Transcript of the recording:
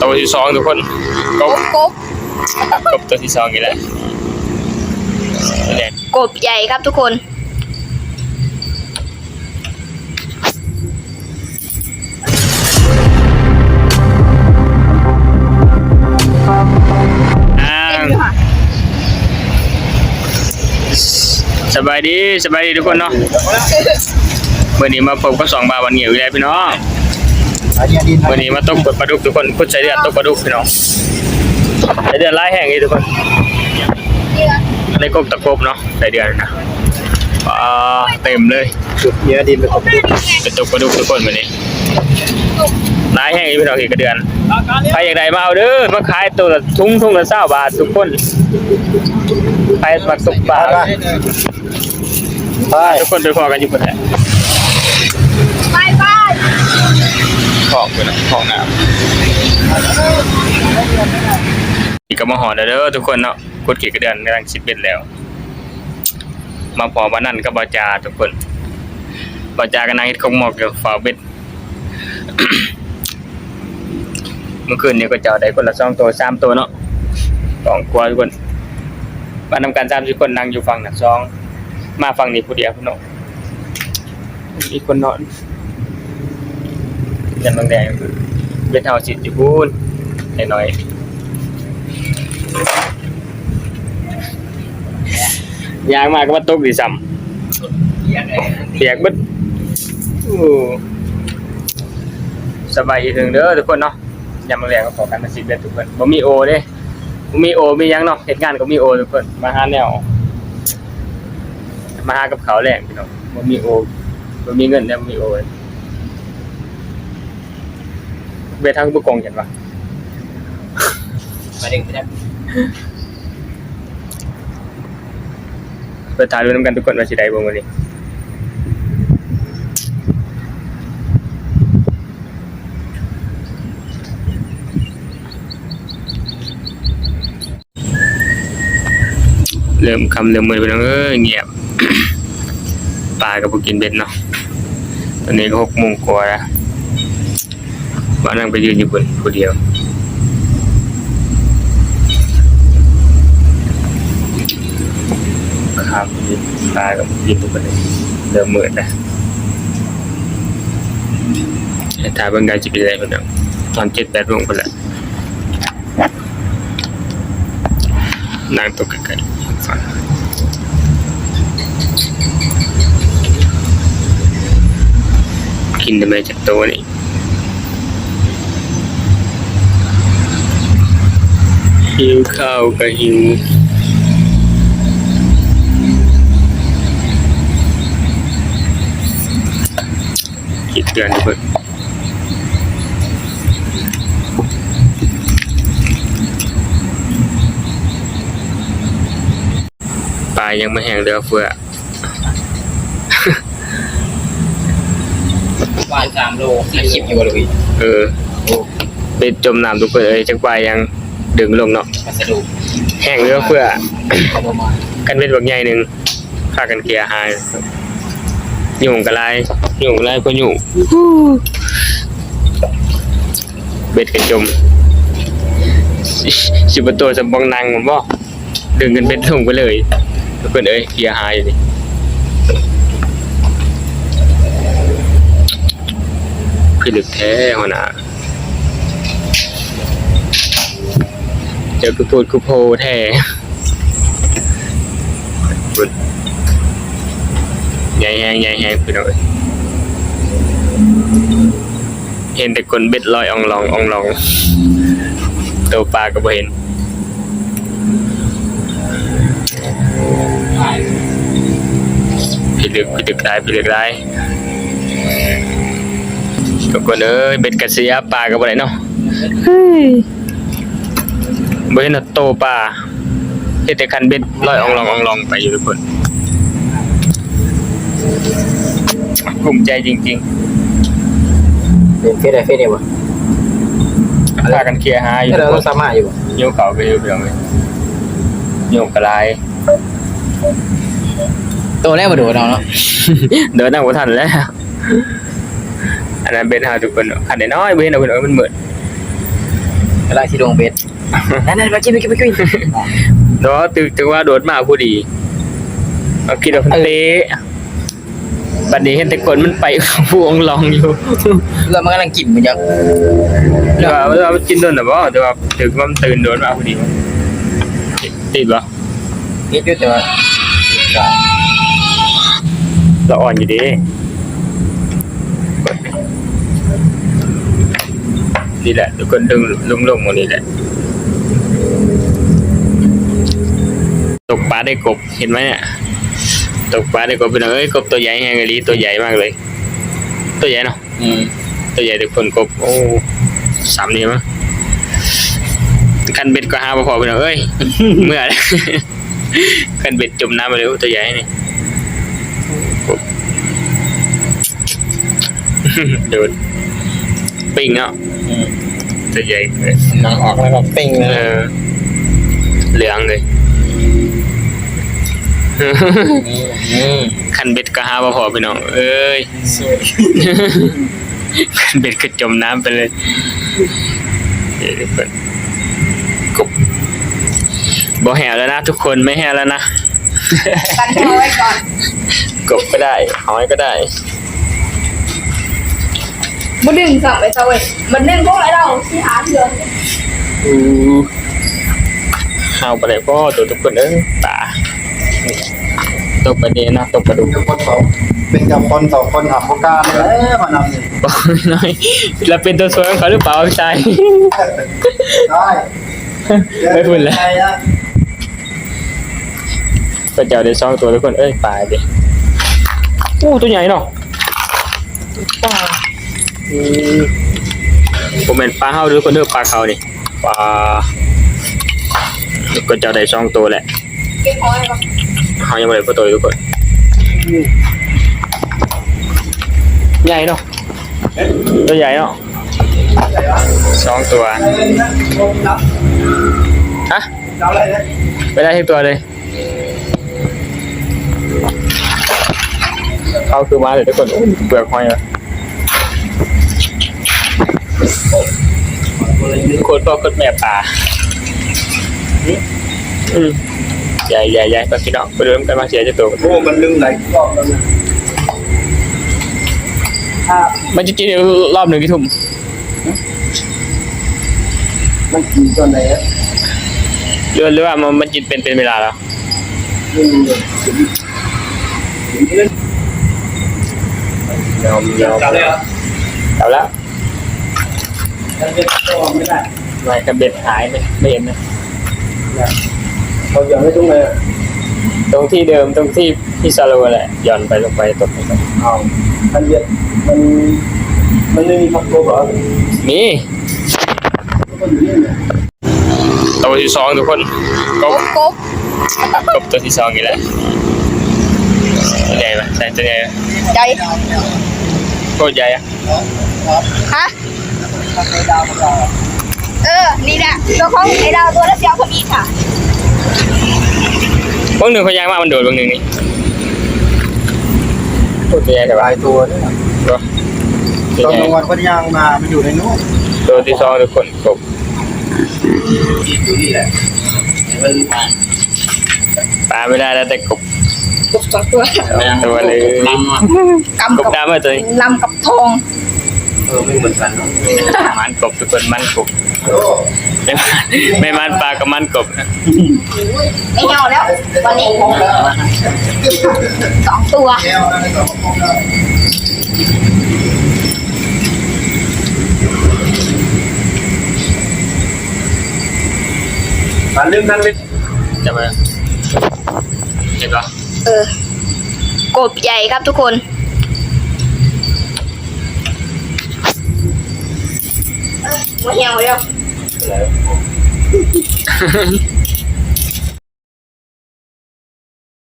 ตัวที่สองทุกคนกบกบกบตัวที่สองอีกแล้วแดกกบใหญ่ครับทุกคนอ่าสบายดีสบายดีทุกคนเนาะวันนี้มาพบกับสองบาวันเหนียวอีกแล้วพี่น้อง วันนี้มาตกปลาดุกทุกคนพุทธใช้เดือนตกปลาดุกพี่น้องใช้เดือนไล่แห้งอีกทุกคนในกบตะกบเนาะใช้เดือนนะอ่าเต็มเลยจุดเนื้อดินเป็นของดินเป็นตกปลาดุกทุกคนวันนี้ไล่แห้งอีกพี่น้องอีกกระเดือนใครอยากได้มาเอาเด้อมาขายตัวละทุ่งทุ่งละเศร้าบาททุกคนใครมาตกปลาใช่ทุกคนไปพอกันอยู่บนแหละไปไป ของไปนะของน้ำอีกก็มาหอเด้อทุกคนเนาะกดขี่กระเดือนกำลังชิดเป็นแล้ว มาพอมานั่นก็บาจาทุกคนบาจากันั่งเฮ็ดคงหมอกอยู่ฝาเบ็ดเมื่อคืนนี้ก็เจ้าได้คนละสองตัวสามตัวเนาะสองกว่าทุกคนมานำการสามสิบคนนั่งอยู่ฝั่งหนักสองมาฝั่งนี้ผู้เดียวพี่น้องมีคนนอน ยันบางแดงเบ็ดเฮาสิอยู่พูนหน่อยๆยางมาก็มาตกดิซ้ำเปียกเบิดอู้สบายอีกถึงเด้อทุกคนเนาะยามบางแดงก็ขอกันมาสิเบ็ดทุกคนบ่มีโอเด้บ่มีโอมีหยังเนาะเหตุการณ์ก็มีโอทุกคนมาหาแนวมาหากับเขาวแหลงพี่น้องบ่มีโอบ่มีเงินเนี่ยบ่มีโอเลย เวทางบุกงเห็นปะมาดึงไปได้เปิดตาดูน้ำกันทุกคนว่าสิได้บ่มื้อนี้เริ่มคำเริ่มมือไปแล้วเอ้ยเงียบ ปลาก็บ่กินเบ็ดเนาะ ตอนนี้ก็หกโมงกว่าแล้ว ว่านั่งไปยืนอยู่บนผู้เดียวครับตายกับยินทุกคนเลยเริ่มมืดนะแต่ถ้าบิ่งได้จะเป็นอะไรคนเดียวตอนเจ็ดแปดโมงคนละนั่งตกกันฟังกินได้ไมจากตัวนี้ หิวข้าวก็หิวคิดเดือนทุกคนปลายังไม่แห้งเรือเฟือวานสามโลสี่คลิปอยู่เลยเออ เป็นจมน้ำทุกคนเอ้ยจักปลายัง ดึงลงเนาะพัสดุแห้งเรือเฟือประมาณกันเป็นบักใหญ่หนึ่งฆ่ากันเกลียร์หายยุ่งกระไรยุ่งกระไรก็ยุ่งเบ็ดกันจมสิสิบตัวสมบองนางผมบอกดึงกันเบ็ดลงไปเลยทุกคนเอ้ยเกลียร์หายอยู่ดิพี่ลึกแท้หัวหน้า เจอกูพูดกูโพแท้ใหญ่แหงใหญ่แหงพี่น้องเอ้ยเห็นแต่คนเบ็ดลอยอองลองอองลองตัวปลาก็บ่เห็นพี่ดึกพี่ดึกได้พี่ดึกได้ทุกคนเอ้ยเบ็ดกระเสียปลาก็บ่ได้เนาะ บ่เห็นว่าโตปลาเฮ็ดแต่คันเบ็ดลอยอองลองอองลองไปอยู่ทุกคนภูมิใจจริงเป็นเฟซอะไรเฟซเนี่ยวะๆพากันเคลียร์หาอยู่ให้ทุเรากคต้อนงสามารถอยู่โยกเขาไปอยู่เพียงเลยโยกกระไรตัวแรกมาดูเราเนาะเดินนั่งบ่ทันแล้ว อันนั้นเป็นหาทุกคนคันน้อยๆบ่เห็นเอาเพิ่นเอามันเหมือนเวลาที่ลงเบ็ด นั่นๆมากินไปกินไปกินเนาะตึกตึกว่าโดดมาผู้ดีเอาคิดว่าเพิ่นเตะบัดนี้เห็นแต่คนมันไปพวงลองอยู่เรามันกำลังกินมันยังแต่ว่าแต่ว่ามันกินโดนแต่บ่แต่ว่าถึงว่ามันตื่นโดนมาผู้ดีติดบ่นิดเดียวแต่ว่าเราอ่อนอยู่ดีนี่แหละทุกคนดึงลงลงหมดนี่แหละ ตกปลาได้กบเห็นไหมเนี่ยตกปลาได้กบเป็นไงเอ้ยกบตัวใหญ่แฮงเลยตัวใหญ่มากเลย ตัวใหญ่เนาะอืม ตัวใหญ่ทุกคนกบ โอ้สามนิ้วมั้งคันเบ็ดก็หาบ่พอไปหน่อยเอ้ยเมื่อแล้วคันเบ็ดจมน้ำไปเลยโอ้ตัวใหญ่นี่กบโดนปิ้งเนาะอืมตัวใหญ่เลยหนังออกแล้วก็ปิ้งเลเอยอเหลืองเลย อืมคันเบ็ดก็หาบ่พอไปหน่อยเอ้ยคันเบ็ดก็จมน้ำไปเลยเดี๋ยวทุกคนกบบ่แหวแล้วนะทุกคนไม่แหวแล้วนะกันเอาไว้ก่อน กบก็ได้หอยก็ได้มันดึงสั่งไปซะเว้ยมันดึงพวกไอ้เราที่หาเถื่อนอือเอาไปเลยพ่อตัวทุกคนเอ้ยตา ตกประเด็นนะตกประดุกเป็นคนสองเป็นกับคนสองคนหับโอกาสเลยมานำหนึ่งบอกหน่อยเราเป็นตัวสวยของเขาหรือเปล่าพี่ชายได้ไม่พูดแล้วใช่อะก็จะเอาได้สองตัวทุกคนเอ้ยปลาดิอู้ตัวใหญ่เนาะปลาอืมผมเป็นปลาเฮาทุกคนเด้อปลาเขานี่ปลาก็จะเอาได้สองตัวแหละ เก็บหอยก่อนเขายังไม่ได้พูดตัวเลยทุกคนใหญ่เนาะตัวใหญ่เนาะสองตัวฮะเจ้าอะไรเนี่ยไปได้ทั้งตัวเลยเขาคือมาเลยทุกคนอุ้ยเปลือกหอยอะโคตรพ่อโคตรแม่ป่าอืม ใหญ่ใหญ่ใหญ่ไปพี่น้องไปเริ่มกันมาเสียจะตัวกันโอ้มันลึงไหลายรอบแล้วนะถ้ามันจะกินรอบหนึ่งกี่ทุ่มมันกินตอนไหนอะหรือหรือว่ามันมันกินเป็นเป็นเวลาแล้วลึงเลยถึงถึงเล่นยอมยอมจับเลยเหรอเอาละจับเลยตัวไม่ได้ไม่กระเบ็ดหายไปไม่เห็นนะ เขายังไม่ต้องเลยตรงที่เดิมตรงที่ที่ซาโลแหละหย่อนไปลงไปตกลงไปเอาทันเย็นมันมันไม่มีพักตัวเหรอมีมันอยู่นี่เนี่ยตัวที่สองทุกคนกบกบกบตัวที่สองอีกแล้วตัวใหญ่ไหมใช่ตัวใหญ่ไหมใจโคตรใหญ่อะฮะเออนี่แหละตัวของไอ้ดาวตัวละเสียวคนนี้ค่ะ บางหนึ่งเขาย้ายมามันโดดบางหนึ่งนี่โคตรใหญ่แต่หว่าลายตัวเนี่ยตัวตอนใหญ่กลางวันก็ย่างมา มันอยู่ในนู้นตัวที่สองทุกคนกบอยู่นี่แหละมันปลาไม่ได้แล้วแต่กบกบสองตัวตัวเลยกำกบกับดำมาตัวนี้ ลำกับทอง เออไม่เหมือนกันเนาะมันกบทุกคนมันกบโอ้ไม่มันไม่มันปลากับมันกบนะไม่เหี่ยวแล้ววันนี้สองตัวแก้วแล้วไม่ต้องพกแล้วมันลึกนั่นลึกจะมาเห็นปะเออกบใหญ่ครับทุกคน ไม่เหี่ยวแล้ว